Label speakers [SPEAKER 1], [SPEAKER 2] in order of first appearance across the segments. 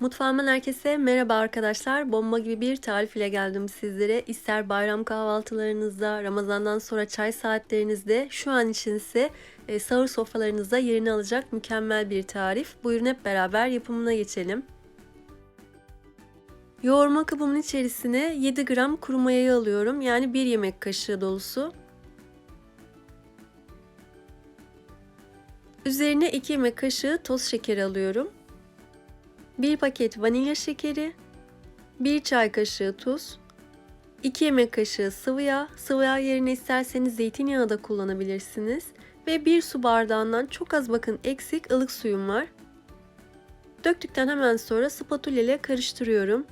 [SPEAKER 1] Mutfağımdan herkese merhaba arkadaşlar. Bomba gibi bir tarif ile geldim sizlere. İster bayram kahvaltılarınızda, Ramazan'dan sonra çay saatlerinizde, şu an için ise e, sahur sofralarınızda yerini alacak mükemmel bir tarif. Buyurun hep beraber yapımına geçelim. Yoğurma kabımın içerisine 7 gram kuru mayayı alıyorum. Yani 1 yemek kaşığı dolusu. Üzerine 2 yemek kaşığı toz şekeri alıyorum. 1 paket vanilya şekeri, 1 çay kaşığı tuz, 2 yemek kaşığı sıvı yağ, sıvı yağ yerine isterseniz zeytinyağı da kullanabilirsiniz ve 1 su bardağından çok az bakın eksik ılık suyum var. Döktükten hemen sonra spatula ile karıştırıyorum.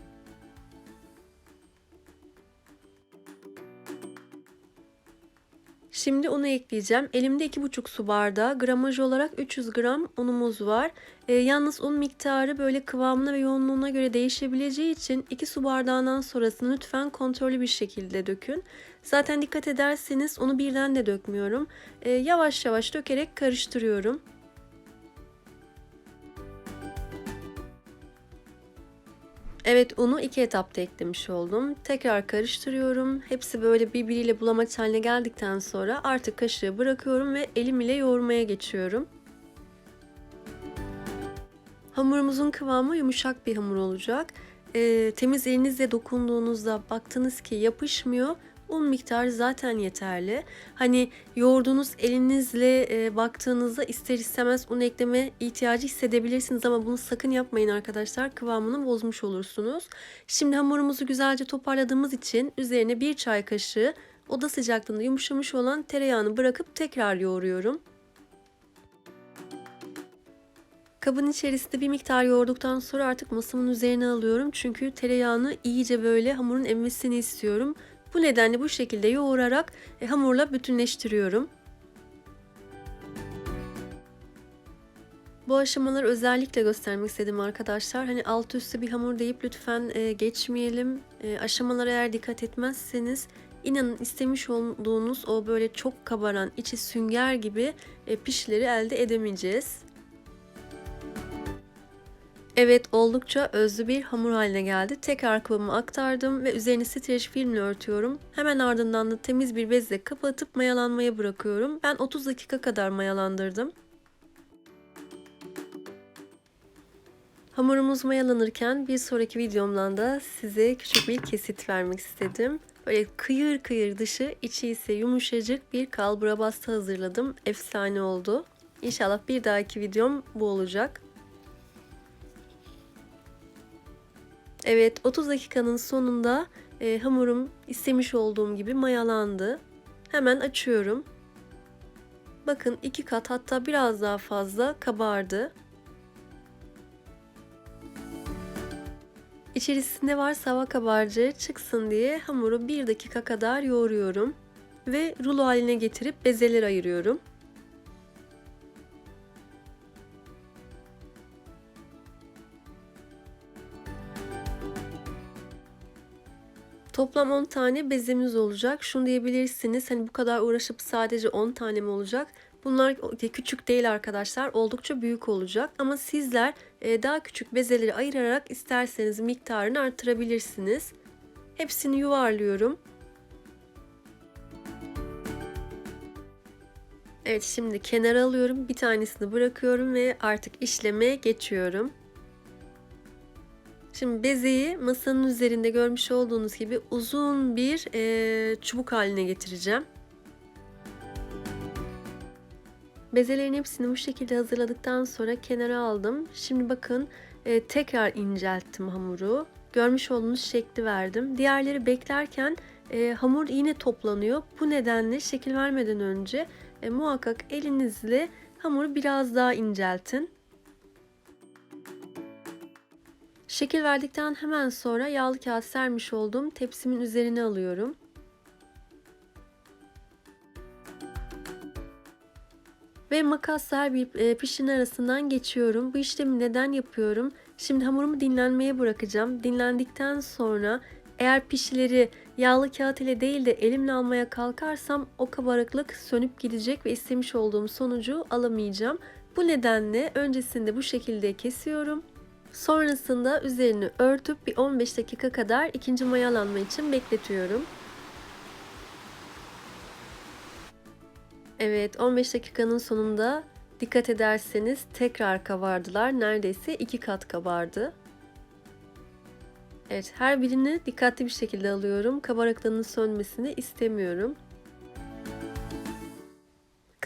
[SPEAKER 1] Şimdi unu ekleyeceğim. Elimde 2,5 su bardağı gramaj olarak 300 gram unumuz var. E, yalnız un miktarı böyle kıvamına ve yoğunluğuna göre değişebileceği için 2 su bardağından sonrasını lütfen kontrollü bir şekilde dökün. Zaten dikkat ederseniz unu birden de dökmüyorum. E, yavaş yavaş dökerek karıştırıyorum. Evet unu iki etapta eklemiş oldum. Tekrar karıştırıyorum. Hepsi böyle birbiriyle bulamaç haline geldikten sonra artık kaşığı bırakıyorum ve elim ile yoğurmaya geçiyorum. Hamurumuzun kıvamı yumuşak bir hamur olacak. E, temiz elinizle dokunduğunuzda baktınız ki yapışmıyor. Un miktarı zaten yeterli. Hani yoğurduğunuz elinizle e, baktığınızda ister istemez un ekleme ihtiyacı hissedebilirsiniz ama bunu sakın yapmayın arkadaşlar. Kıvamını bozmuş olursunuz. Şimdi hamurumuzu güzelce toparladığımız için üzerine bir çay kaşığı oda sıcaklığında yumuşamış olan tereyağını bırakıp tekrar yoğuruyorum. Kabın içerisinde bir miktar yoğurduktan sonra artık masamın üzerine alıyorum. Çünkü tereyağını iyice böyle hamurun emmesini istiyorum. Bu nedenle bu şekilde yoğurarak e, hamurla bütünleştiriyorum. Bu aşamaları özellikle göstermek istedim arkadaşlar. Hani alt üstü bir hamur deyip lütfen e, geçmeyelim. E, aşamalara eğer dikkat etmezseniz inanın istemiş olduğunuz o böyle çok kabaran içi sünger gibi pişleri elde edemeyeceğiz. Evet oldukça özlü bir hamur haline geldi. Tekrar kıvamı aktardım ve üzerini streç filmle örtüyorum. Hemen ardından da temiz bir bezle kapatıp mayalanmaya bırakıyorum. Ben 30 dakika kadar mayalandırdım. Hamurumuz mayalanırken bir sonraki videomdan da size küçük bir kesit vermek istedim. Böyle kıyır kıyır dışı, içi ise yumuşacık bir kalbura bastı hazırladım. Efsane oldu. İnşallah bir dahaki videom bu olacak. Evet 30 dakikanın sonunda e, hamurum istemiş olduğum gibi mayalandı. Hemen açıyorum. Bakın iki kat hatta biraz daha fazla kabardı. İçerisinde varsa hava kabarcığı çıksın diye hamuru bir dakika kadar yoğuruyorum. Ve rulo haline getirip bezeler ayırıyorum. Toplam 10 tane bezemiz olacak. Şunu diyebilirsiniz hani bu kadar uğraşıp sadece 10 tane mi olacak? Bunlar küçük değil arkadaşlar. Oldukça büyük olacak. Ama sizler e, daha küçük bezeleri ayırarak isterseniz miktarını artırabilirsiniz. Hepsini yuvarlıyorum. Evet şimdi kenara alıyorum. Bir tanesini bırakıyorum ve artık işleme geçiyorum. Şimdi bezeyi masanın üzerinde görmüş olduğunuz gibi uzun bir e, çubuk haline getireceğim. Bezelerin hepsini bu şekilde hazırladıktan sonra kenara aldım. Şimdi bakın e, tekrar incelttim hamuru. Görmüş olduğunuz şekli verdim. Diğerleri beklerken e, hamur yine toplanıyor. Bu nedenle şekil vermeden önce e, muhakkak elinizle hamuru biraz daha inceltin. Şekil verdikten hemen sonra yağlı kağıt sermiş olduğum tepsimin üzerine alıyorum. Ve makasla bir e, pişin arasından geçiyorum. Bu işlemi neden yapıyorum? Şimdi hamurumu dinlenmeye bırakacağım. Dinlendikten sonra eğer pişileri yağlı kağıt ile değil de elimle almaya kalkarsam o kabarıklık sönüp gidecek ve istemiş olduğum sonucu alamayacağım. Bu nedenle öncesinde bu şekilde kesiyorum. Sonrasında üzerini örtüp bir 15 dakika kadar ikinci mayalanma için bekletiyorum. Evet 15 dakikanın sonunda dikkat ederseniz tekrar kabardılar. Neredeyse iki kat kabardı. Evet her birini dikkatli bir şekilde alıyorum. Kabaraklığının sönmesini istemiyorum.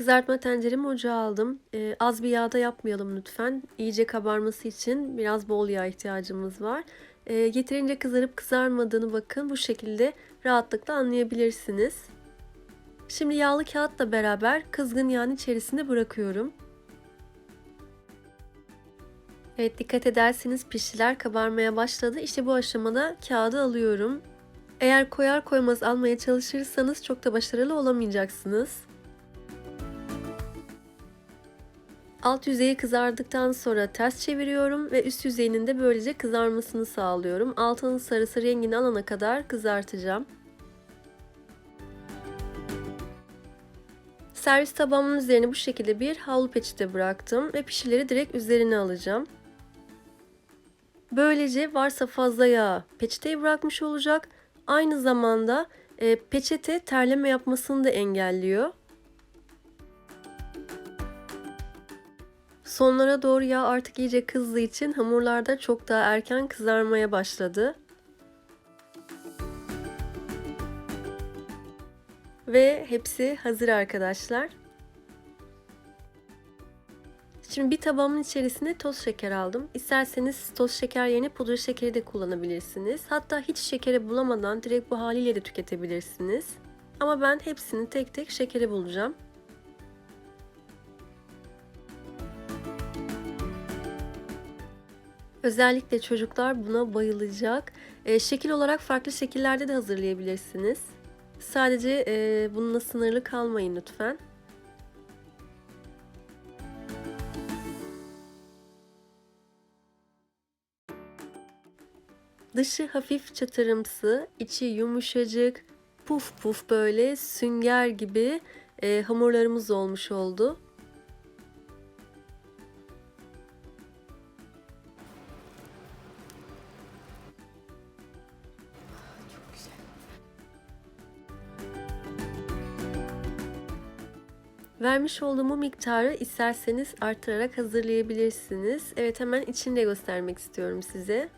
[SPEAKER 1] Kızartma tenceremi ocağa aldım. Ee, az bir yağda yapmayalım lütfen. İyice kabarması için biraz bol yağ ihtiyacımız var. Ee, yeterince kızarıp kızarmadığını bakın bu şekilde rahatlıkla anlayabilirsiniz. Şimdi yağlı kağıtla beraber kızgın yağın içerisine bırakıyorum. Evet dikkat ederseniz piştiler kabarmaya başladı. İşte bu aşamada kağıdı alıyorum. Eğer koyar koymaz almaya çalışırsanız çok da başarılı olamayacaksınız. Alt yüzeyi kızardıktan sonra ters çeviriyorum ve üst yüzeyinin de böylece kızarmasını sağlıyorum. Altının sarısı rengini alana kadar kızartacağım. Servis tabağımın üzerine bu şekilde bir havlu peçete bıraktım ve pişileri direkt üzerine alacağım. Böylece varsa fazla yağ peçeteye bırakmış olacak. Aynı zamanda e, peçete terleme yapmasını da engelliyor. Sonlara doğru yağ artık iyice kızdığı için hamurlarda çok daha erken kızarmaya başladı. Ve hepsi hazır arkadaşlar. Şimdi bir tabağımın içerisine toz şeker aldım. İsterseniz toz şeker yerine pudra şekeri de kullanabilirsiniz. Hatta hiç şekeri bulamadan direkt bu haliyle de tüketebilirsiniz. Ama ben hepsini tek tek şekere bulacağım. Özellikle çocuklar buna bayılacak. E, şekil olarak farklı şekillerde de hazırlayabilirsiniz. Sadece e, bununla sınırlı kalmayın lütfen. Dışı hafif çatırımsı, içi yumuşacık, puf puf böyle sünger gibi e, hamurlarımız olmuş oldu. Vermiş olduğum miktarı isterseniz artırarak hazırlayabilirsiniz. Evet hemen içini de göstermek istiyorum size.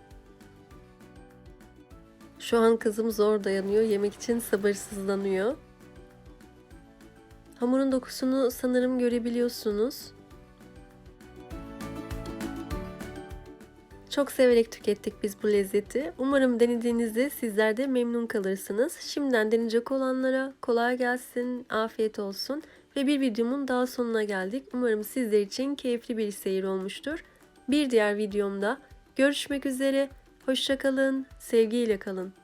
[SPEAKER 1] Şu an kızım zor dayanıyor. Yemek için sabırsızlanıyor. Hamurun dokusunu sanırım görebiliyorsunuz. Çok severek tükettik biz bu lezzeti. Umarım denediğinizde sizler de memnun kalırsınız. Şimdiden deneyecek olanlara kolay gelsin, afiyet olsun. Ve bir videomun daha sonuna geldik. Umarım sizler için keyifli bir seyir olmuştur. Bir diğer videomda görüşmek üzere. Hoşçakalın, sevgiyle kalın.